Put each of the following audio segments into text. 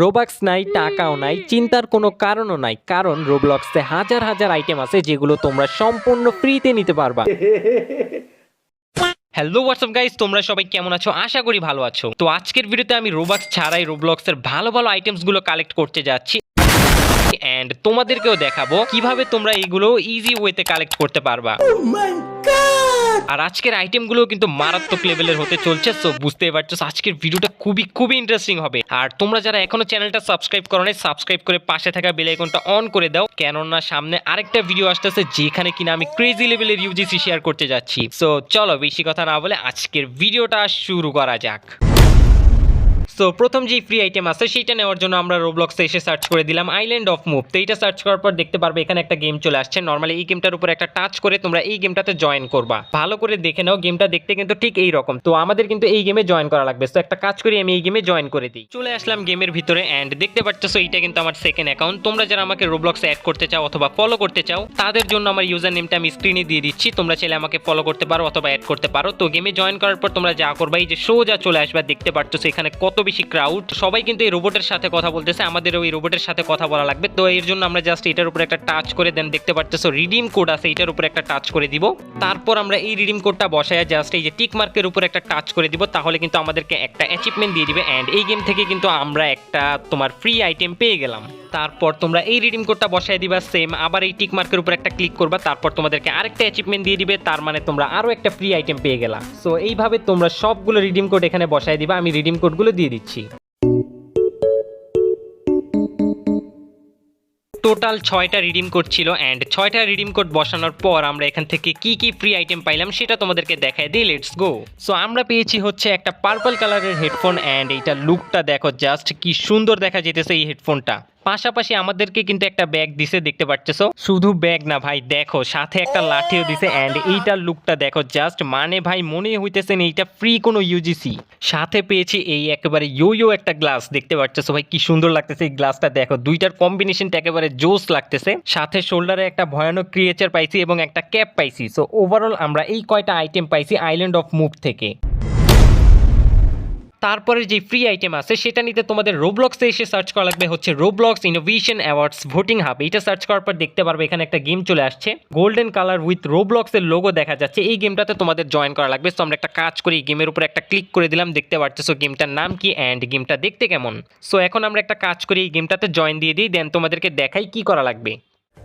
রোবাক্স নাই টাকাও নাই চিন্তার কোনো কারণও নাই কারণ রোবলক্সে হাজার হাজার আইটেম আছে যেগুলো তোমরা সম্পূর্ণ ফ্রিতে নিতে পারবা। হ্যালো হোয়াটসঅ্যাপ গাইজ তোমরা সবাই কেমন আছো? আশা করি ভালো আছো। তো আজকের ভিডিওতে আমি রোবাক্স ছাড়াই রোবলক্সের ভালো ভালো আইটেমসগুলো কালেক্ট করতে যাচ্ছি। অ্যান্ড তোমাদেরকেও দেখাবো কীভাবে তোমরা এগুলো ইজি ওয়েতে কালেক্ট করতে পারবা। আর আজকের আইটেমগুলো কিন্তু মারাত্মক লেভেলের হতে চলছে সো বুঝতেই পারছ আজকের ভিডিওটা খুবই খুবই ইন্টারেস্টিং হবে। আর তোমরা যারা এখনও চ্যানেলটা সাবস্ক্রাইব করো নাই সাবস্ক্রাইব করে পাশে থাকা বেল আইকনটা অন করে দাও, কেননা সামনে আরেকটা ভিডিও আসতেছে, যেখানে কিনা আমি ক্রেজি লেভেলের ইউজিসি শেয়ার করতে যাচ্ছি। সো চলো, বেশি কথা না বলে আজকের ভিডিওটা শুরু করা যাক। সো প্রথম যে ফ্রি আইটেম আছে, সেইটা নেওয়ার জন্য আমরা রোবলক্সে এসে সার্চ করে দিলাম আইল্যান্ড অফ মুভ তো এইটা সার্চ করার পর দেখতে পারবে, এখানে একটা গেম চলে আসছে। নর্মালি এই গেমটার উপর একটা টাচ করে তোমরা এই গেমটাতে জয়েন করবা। ভালো করে দেখে নাও গেমটা দেখতে কিন্তু ঠিক এই রকম তো আমাদের কিন্তু এই গেমে জয়েন করা লাগবে। তো একটা কাজ করি, আমি এই গেমে জয়েন করে দিই। চলে আসলাম গেমের ভিতরে অ্যান্ড দেখতে পাচ্ছ এইটা কিন্তু আমার সেকেন্ড অ্যাকাউন্ট তোমরা যারা আমাকে রোবলক্সে অ্যাড করতে চাও অথবা ফলো করতে চাও, তাদের জন্য আমার ইউজার নেমটা আমি স্ক্রিনে দিয়ে দিচ্ছি। তোমরা চাইলে আমাকে ফলো করতে পারো অথবা অ্যাড করতে পারো। তো গেমে জয়েন করার পর তোমরা যা করবা, এই যে সোজা চলে আসবা, দেখতে পাচ্ছ এখানে কত বেশি ক্রাউড সবাই কিন্তু এই রোবটের সাথে কথা বলতেছে আমাদের ওই রোবটের সাথে কথা বলা লাগবে। তো এর জন্য আমরা জাস্ট এটার উপরে একটা টাচ করে দেন, দেখতে পাচ্ছ রিডিম কোড আছে, এটার উপরে একটা টাচ করে দিব। তারপর আমরা এই রিডিম কোডটা বসায় জাস্ট এই যে টিক মার্কের উপরে একটা টাচ করে দিব, তাহলে কিন্তু আমাদেরকে একটা অ্যাচিভমেন্ট দিয়ে দিবে। অ্যান্ড এই গেম থেকে কিন্তু আমরা একটা তোমার ফ্রি আইটেম পেয়ে গেলাম। তারপর তোমরা এই রিডিম কোডটা বসায় দিবা সেম আবার এই টিক মার্কের উপর একটা ক্লিক করবা, তারপর তোমাদেরকে আরেকটা অ্যাচিভমেন্ট দিয়ে দিবে, তার মানে তোমরা আরও একটা ফ্রি আইটেম পেয়ে গেলা। সো এইভাবে তোমরা সবগুলো রিডিম কোড এখানে বসায় দিবা, আমি রিডিম কোডগুলো দিয়ে দিচ্ছি। টোটাল ছয়টা রিডিম কোড ছিল অ্যান্ড ছয়টা রিডিম কোড বসানোর পর আমরা এখান থেকে কি কি ফ্রি আইটেম পাইলাম সেটা তোমাদেরকে দেখায় দিই লেটস গো সো আমরা পেয়েছি হচ্ছে একটা পার্পল কালারের হেডফোন অ্যান্ড এইটা লুকটা দেখো জাস্ট কি সুন্দর দেখা যেতেছে এই হেডফোনটা পাশাপাশি আমাদেরকে কিন্তু একটা ব্যাগ দিছে, দেখতে পাচ্ছেছো শুধু ব্যাগ না ভাই, দেখো, সাথে একটা লাঠিও দিছে অ্যান্ড এইটার লুকটা দেখো জাস্ট মানে ভাই মনে হইতেছেন এইটা ফ্রি কোনো ইউজিসি সাথে পেয়েছি এই একেবারে ইয়ো ইয়ো একটা গ্লাস দেখতে পাচ্ছো ভাই, কি সুন্দর লাগতেছে এই গ্লাসটা দেখো, দুইটার কম্বিনেশনটা একেবারে জোস লাগতেছে। সাথে শোল্ডারে একটা ভয়ানক ক্রিয়েচার পাইছি এবং একটা ক্যাপ পাইছি। সো ওভারঅল আমরা এই কয়টা আইটেম পাইছি আইল্যান্ড অফ মুভ থেকে। তারপরে যে ফ্রি আইটেম আছে, সেটা নিতে তোমাদের রোবলক্সে এসে সার্চ করা লাগবে হচ্ছে Roblox innovation awards voting hub এটা সার্চ করার পর দেখতে পারবে এখানে একটা গেম চলে আসছে। গোল্ডেন কালার উইথ রোবলক্সের লোগো দেখা যাচ্ছে। এই গেমটাতে তোমাদের জয়েন করা লাগবে। সো আমরা একটা কাজ করি গেমের উপর একটা ক্লিক করে দিলাম, দেখতে সো গেমটার নাম কি অ্যান্ড গেমটা দেখতে কেমন। সো এখন আমরা একটা কাজ করি, এই গেমটাতে জয়েন দিয়ে দিই দেন তোমাদেরকে দেখাই কি করা লাগবে।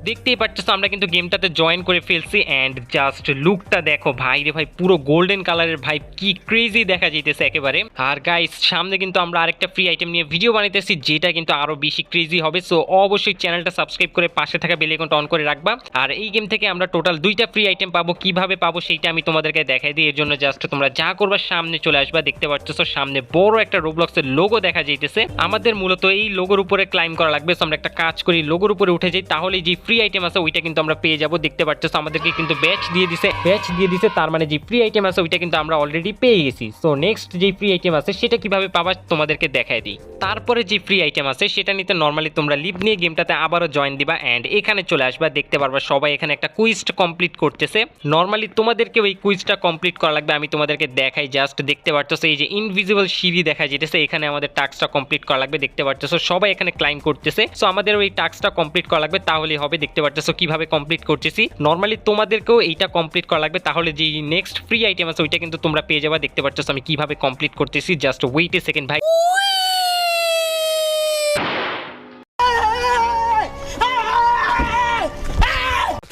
দেখতেই পাচ্ছ আমরা কিন্তু গেমটাতে জয়েন করে ফেলছি অ্যান্ড জাস্ট লুকটা দেখো ভাই রে ভাই, পুরো গোল্ডেন কালারের ভাই, কি ক্রেজি দেখা যাইতেছে একেবারে। আর গাইস সামনে কিন্তু আমরা আরেকটা ফ্রি আইটেম নিয়ে ভিডিও বানাইতেছি, যেটা কিন্তু আরও বেশি ক্রেজি হবে। সো অবশ্যই চ্যানেলটা সাবস্ক্রাইব করে পাশে থাকা বেল আইকনটা অন করে রাখবা। আর এই গেম থেকে আমরা টোটাল দুইটা ফ্রি আইটেম পাবো। কীভাবে পাবো সেইটা আমি তোমাদেরকে দেখাই দিই। এর জন্য জাস্ট তোমরা যা করবা, সামনে চলে আসবা। দেখতে পাচ্ছ সামনে বড় একটা রোবলক্সের লোগো দেখা যাইতেছে। আমাদের মূলত এই লোগোর উপরে ক্লাইম করা লাগবে। সো আমরা একটা কাজ করি লোগোর উপরে উঠে যাই। তাহলে যে ফ্রি আইটেম আছে, ওইটা কিন্তু আমরা পেয়ে যাব। দেখতে পাচ্ছ আমাদেরকে কিন্তু ব্যাচ দিয়ে দিছে। ব্যাচ দিয়ে দিছে, তার মানে যে ফ্রি আইটেম আছে, ওইটা কিন্তু আমরা অলরেডি পেয়ে গেছি। সো নেক্সট যে ফ্রি আইটেম আছে, সেটা কীভাবে পাবা, তোমাদেরকে দেখাই দিই। তারপরে যে ফ্রি আইটেম আছে, সেটা নিতে নর্মালি তোমরা লিভ নিয়ে গেমটাতে আবারও জয়েন দিবা অ্যান্ড এখানে চলে আসবা, দেখতে পারবা সবাই এখানে একটা কুইজটা কমপ্লিট করতেছে। নর্মালি তোমাদেরকে ওই কুইজটা কমপ্লিট করা লাগবে, আমি তোমাদেরকে দেখাই জাস্ট দেখতে পারছ এই যে ইনভিজিবল সিঁড়ি দেখা যেতেছে, এখানে আমাদের টাস্কটা কমপ্লিট করা লাগবে, দেখতে পারছ সবাই এখানে ক্লাইম করতেছে। সো আমাদের ওই টাস্কটা কমপ্লিট করা লাগবে, তাহলেই হবে দেখতে পারছ কীভাবে কমপ্লিট করতেছি। নর্মালি তোমাদেরকেও এইটা কমপ্লিট করা লাগবে, তাহলে যে নেক্সট ফ্রি আইটেম আছে, ওইটা কিন্তু তোমরা পেয়ে যাবা, দেখতে পাচ্ছ আমি কীভাবে কমপ্লিট করতেছি জাস্ট ওয়েট এ সেকেন্ড ভাই।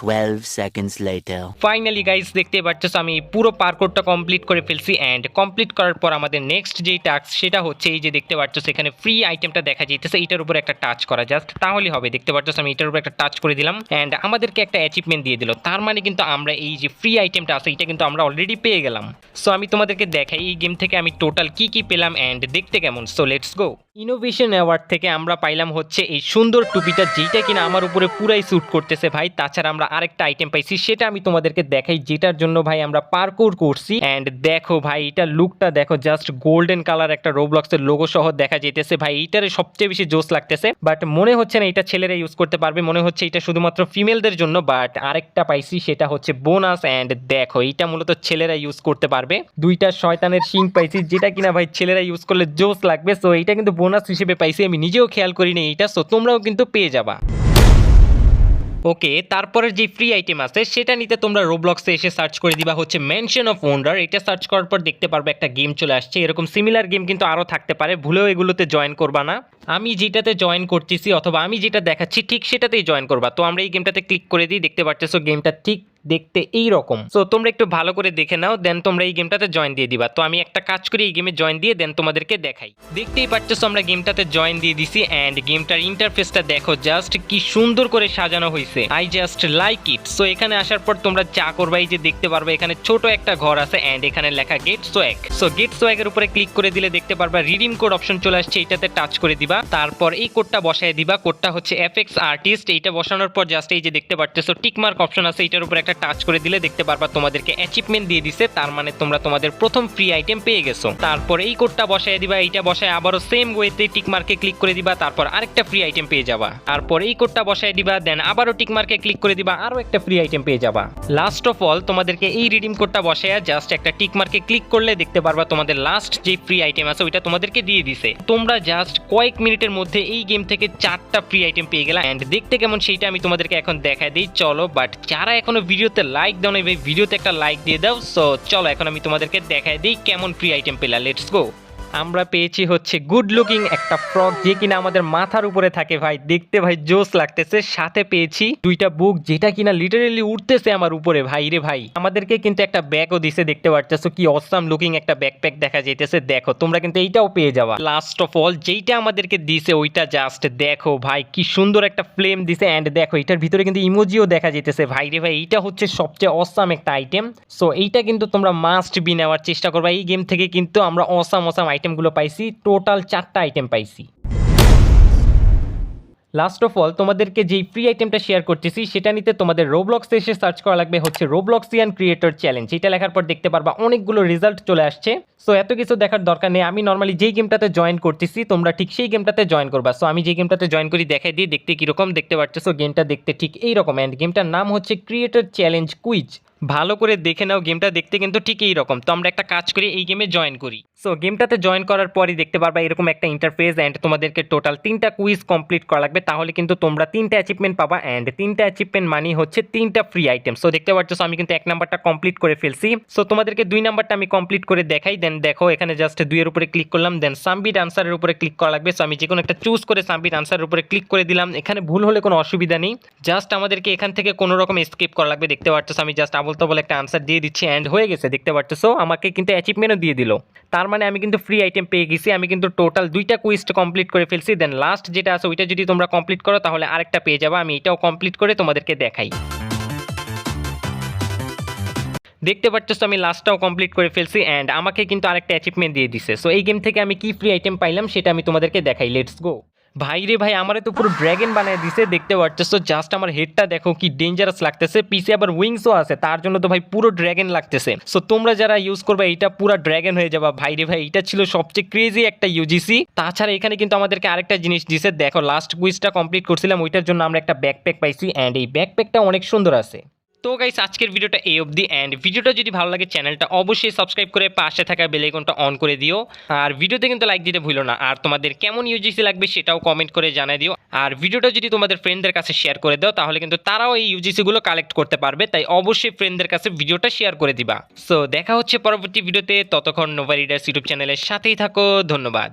Twelve seconds later. Finally guys দেখতে পাচ্ছ আমি পুরো পার্কোডটা কমপ্লিট করে ফেলছি অ্যান্ড কমপ্লিট করার পর আমাদের নেক্সট যেই টাস্ক সেটা হচ্ছে এই যে দেখতে পাচ্ছ এখানে ফ্রি আইটেমটা দেখা যাইতেছে, এটার উপর একটা টাচ করা জাস্ট তাহলে হবে। দেখতে পাচ্ছ আমি এটার উপর একটা টাচ করে দিলাম অ্যান্ড আমাদেরকে একটা অ্যাচিভমেন্ট দিয়ে দিল। তার মানে কিন্তু আমরা এই যে ফ্রি আইটেমটা আছে, এটা কিন্তু আমরা অলরেডি পেয়ে গেলাম। সো আমি তোমাদেরকে দেখাই, এই গেম থেকে আমি টোটাল কি কি পেলাম অ্যান্ড দেখতে কেমন। So let's go innovation award থেকে আমরা পাইলাম হচ্ছে এই সুন্দর টুপিটা যেটা কিনা আমার উপরে পুরাই স্যুট করতেছে ভাই। তাছাড়া আমরা আরেকটা আইটেম পাইছি, সেটা আমি তোমাদেরকে দেখাই, যেটার জন্য ভাই আমরা পার্কোর করছি। অ্যান্ড দেখো ভাই, এটা লুকটা দেখো জাস্ট গোল্ডেন কালার একটা রোবলক্সের লোগো সহ দেখা যেতেছে ভাই। এইটারে সবচেয়ে বেশি জোস লাগতেছে। বাট মনে হচ্ছে না এটা ছেলেরা ইউজ করতে পারবে, মনে হচ্ছে এটা শুধুমাত্র ফিমেলদের জন্য। বাট আরেকটা পাইছি, সেটা হচ্ছে বোনাস অ্যান্ড দেখো, এইটা মূলত ছেলেরা ইউজ করতে পারবে। দুইটা শয়তানের শিং পাইছি, যেটা কিনা ভাই ছেলেরা ইউজ করলে জোস লাগবে। সো এইটা কিন্তু বোনাস হিসেবে পাইছি, আমি নিজেও খেয়াল করিনি, এইটা সো তোমরাও কিন্তু পেয়ে যাবা। ওকে তারপরের যে ফ্রি আইটেম আছে, সেটা নিতে তোমরা রোবলক্সে এসে সার্চ করে দিবা, হচ্ছে মেনশন অফ ওয়ান্ডার এটা সার্চ করার পর দেখতে পারবে একটা গেম চলে আসছে, এরকম সিমিলার গেম কিন্তু আরও থাকতে পারে, ভুলেও এগুলোতে জয়েন করবা না। আমি যেটাতে জয়েন করতেছি, অথবা আমি যেটা দেখাচ্ছি, ঠিক সেটাতেই জয়েন করবা। তো আমরা এই গেমটাতে ক্লিক করে দিই, দেখতে পাচ্ছ গেমটা ঠিক দেখতে এই রকম সো তোমরা একটু ভালো করে দেখে নাও দেন তোমরা এই গেমটাতে জয়েন দিয়ে দিবা। তো আমি একটা কাজ করি, এই গেমে জয়েন দিয়ে দেন তোমাদেরকে দেখাই। দেখতেই পাচ্ছ আমরা গেমটাতে জয়েন দিয়ে দিছি অ্যান্ড গেমটার ইন্টারফেসটা দেখো জাস্ট কি সুন্দর করে সাজানো হয়েছে I just like it so এখানে আসার পর তোমরা চা করবা এই যে দেখতে পারবে, এখানে ছোট একটা ঘর আছে অ্যান্ড এখানে লেখা গেট সোয়াগ সো গেট সোয়াগের উপরে ক্লিক করে দিলে দেখতে পারবা রিডিম কোড অপশন চলে আসছে এটাতে টাচ করে দিবা। তারপর এই কোডটা বসায় দিবা কোডটা হচ্ছে এফএক্স আর্টিস্ট এইটা বসানোর পর জাস্ট এই যে দেখতে পাচ্ছ টিক মার্ক অপশন আছে এটার উপর একটা টাচ করে দিলে দেখতে পারবা তোমাদেরকে অ্যাচিভমেন্ট দিয়ে দিছে, তার মানে তোমরা তোমাদের প্রথম ফ্রি আইটেম পেয়ে গেছো। তারপর এই কোডটা বসায় দিবা, এইটা বসায় আবারও সেম ওয়েতে টিক মার্কে ক্লিক করে দিবা, তারপর আরেকটা ফ্রি আইটেম পেয়ে যাবা। তারপর এই কোডটা বসায় দিবা দেন আবারও টিক মার্কে ক্লিক করে দিবা, আরও একটা ফ্রি আইটেম পেয়ে যাবা। লাস্ট অফ অল তোমাদেরকে এই রিডিম কোডটা বসায় জাস্ট একটা টিক মার্কে ক্লিক করলে দেখতে পারবা তোমাদের লাস্ট যে ফ্রি আইটেম আছে, ওইটা তোমাদেরকে দিয়ে দিছে। তোমরা জাস্ট কয়েক মিনিটের মধ্যে এই গেম থেকে চারটা ফ্রি আইটেম পেয়ে গেলা এন্ড দেখতে কেমন সেইটা আমি তোমাদেরকে এখন দেখাই দিই, চলো বাট যারা এখনও ভিডিওতে লাইক দাও না ভিডিওতে একটা লাইক দিয়ে দাও। সো চলো, এখন আমি তোমাদেরকে দেখাই দিই কেমন ফ্রি আইটেম পেলা লেটস গো আমরা পেয়েছি হচ্ছে গুড লুকিং একটা ফ্রক যে কিনা আমাদের মাথার উপরে থাকে ভাই। দেখতে ভাই জোস লাগতেছে। সাথে পেয়েছি দুইটা বুক যেটা কিনা লিটারেলি উঠতেছে আমার উপরে ভাই রে ভাই। আমাদেরকে কিন্তু একটা ব্যাগও দিছে, দেখতে পারতেছো কি অসাম লুকিং একটা ব্যাকপ্যাক দেখা যাইতেছে। দেখো, তোমরা কিন্তু এইটাও পেয়ে যাবা। লাস্ট অফ অল যেইটা আমাদেরকে দিছে ওইটা জাস্ট দেখো ভাই, কি সুন্দর একটা ফ্লেম দিছে এন্ড দেখো, এটার ভিতরে কিন্তু ইমোজিও দেখা যেতেছে ভাই রে ভাই, এইটা হচ্ছে সবচেয়ে অসাম একটা আইটেম সো এইটা কিন্তু তোমরা মাস্ট বি নেওয়ার চেষ্টা করবা। এই গেম থেকে কিন্তু আমরা অসাম অসাম আইটেমগুলো পাইছি টোটাল চারটা আইটেম পাইছি। লাস্ট অফ অল তোমাদেরকে যেই ফ্রি আইটেমটা শেয়ার করতেছি, সেটা নিতে তোমাদের রোবলক্সে এসে সার্চ করা লাগবে হচ্ছে রোবলক্সিয়ান ক্রিয়েটর চ্যালেঞ্জ এটা লেখার পর দেখতে পারবা অনেকগুলো রেজাল্ট চলে আসছে। সো এত কিছু দেখার দরকার নেই। আমি নর্মালি যেই গেমটাতে জয়েন করতেছি, তোমরা ঠিক সেই গেমটাতে জয়েন করবা। সো আমি যে গেমটাতে জয়েন করি, দেখাই দিই দেখতে কীরকম দেখতে পাচ্ছ সো গেমটা দেখতে ঠিক এইরকম। অ্যান্ড গেমটার নাম হচ্ছে ক্রিয়েটর চ্যালেঞ্জ কুইজ ভালো করে দেখে নাও গেমটা দেখতে কিন্তু ঠিক এই রকম তো, আমরা একটা কাজ করি, এই গেমে জয়েন করি। সো গেমটাতে জয়েন করার পরই দেখতে পারবা এরকম একটা ইন্টারফেস অ্যান্ড তোমাদেরকে টোটাল তিনটা কুইজ কমপ্লিট করা লাগবে। তাহলে কিন্তু তোমরা তিনটা অ্যাচিভমেন্ট পাবা অ্যান্ড তিনটা অ্যাচিভমেন্ট মানি হচ্ছে তিনটা ফ্রি আইটেম সো দেখতে পাচ্ছ আমি কিন্তু এক নাম্বারটা কমপ্লিট করে ফেলছি। সো তোমাদেরকে দুই নাম্বারটা আমি কমপ্লিট করে দেখাই দেন দেখো, এখানে জাস্ট দুইয়ের উপরে ক্লিক করলাম দেন সামবিট আনসারের উপরে ক্লিক করা লাগবে। সো আমি যে কোনো একটা চুজ করে সামবিট আনসারের উপরে ক্লিক করে দিলাম। এখানে ভুল হলে কোনো অসুবিধা নেই। জাস্ট আমাদেরকে এখান থেকে কোনো রকম স্কিপ করা লাগবে। দেখতে পাচ্ছ আমি জাস্ট আবল তাবল একটা আনসার দিয়ে দিচ্ছি অ্যান্ড হয়ে গেছে। দেখতে পাচ্ছ সো আমাকে কিন্তু অ্যাচিভমেন্টও দিয়ে দিল। তার মানে আমি কিন্তু ফ্রি আইটেম পেয়ে গেছি। আমি কিন্তু টোটাল দুইটা কুইস্ট কমপ্লিট করে ফেলছি। দেন লাস্ট যেটা আছে, ওইটা যদি তোমরা কমপ্লিট করো, তাহলে আরেকটা পেয়ে যাব। আমি এটাও কমপ্লিট করে তোমাদেরকে দেখাই। দেখতে পাচ্ছ, আমি লাস্টটাও কমপ্লিট করে ফেলছি অ্যান্ড আমাকে কিন্তু আরেকটা অ্যাচিভমেন্ট দিয়ে দিছে। সো এই গেম থেকে আমি কি ফ্রি আইটেম পাইলাম, সেটা আমি তোমাদেরকে দেখাই। লেটস গো ভাই রে ভাই, আমারে তো পুরো ড্র্যাগন বানিয়ে দিছে, দেখতে পাচ্ছ জাস্ট আমার হেডটা দেখো কি ডেঞ্জারাস লাগতেছে। পিছে আবার উইংসও আছে, তার জন্য তো ভাই পুরো ড্র্যাগন লাগতেছে। সো তোমরা যারা ইউজ করবে এটা পুরো ড্র্যাগন হয়ে যাবা। ভাই রে ভাই এটা ছিল সবচেয়ে ক্রেজি একটা ইউজিসি তাছাড়া এখানে কিন্তু আমাদেরকে আরেকটা জিনিস দিছে, দেখো লাস্ট কুইজটা কমপ্লিট করছিলাম, ওইটার জন্য আমরা একটা ব্যাকপ্যাক পাইছি অ্যান্ড এই ব্যাকপ্যাকটা অনেক সুন্দর আছে। তো গাইস আজকের ভিডিওটা এই অবধি অ্যান্ড ভিডিওটা যদি ভালো লাগে চ্যানেলটা অবশ্যই সাবস্ক্রাইব করে পাশে থাকা বেল আইকনটা অন করে দিও। আর ভিডিওতে কিন্তু লাইক দিতে ভুলো না। আর তোমাদের কেমন ইউজিসি লাগবে সেটাও কমেন্ট করে জানিয়ে দিও। আর ভিডিওটা যদি তোমাদের ফ্রেন্ডদের কাছে শেয়ার করে দাও, তাহলে কিন্তু তারাও এই ইউজিসি গুলো কালেক্ট করতে পারবে। তাই অবশ্যই ফ্রেন্ডদের কাছে ভিডিওটা শেয়ার করে দিবা। সো দেখা হচ্ছে পরবর্তী ভিডিওতে ততক্ষণ নোভা রিডার্স ইউটিউব চ্যানেলের সাথেই থাকো। ধন্যবাদ।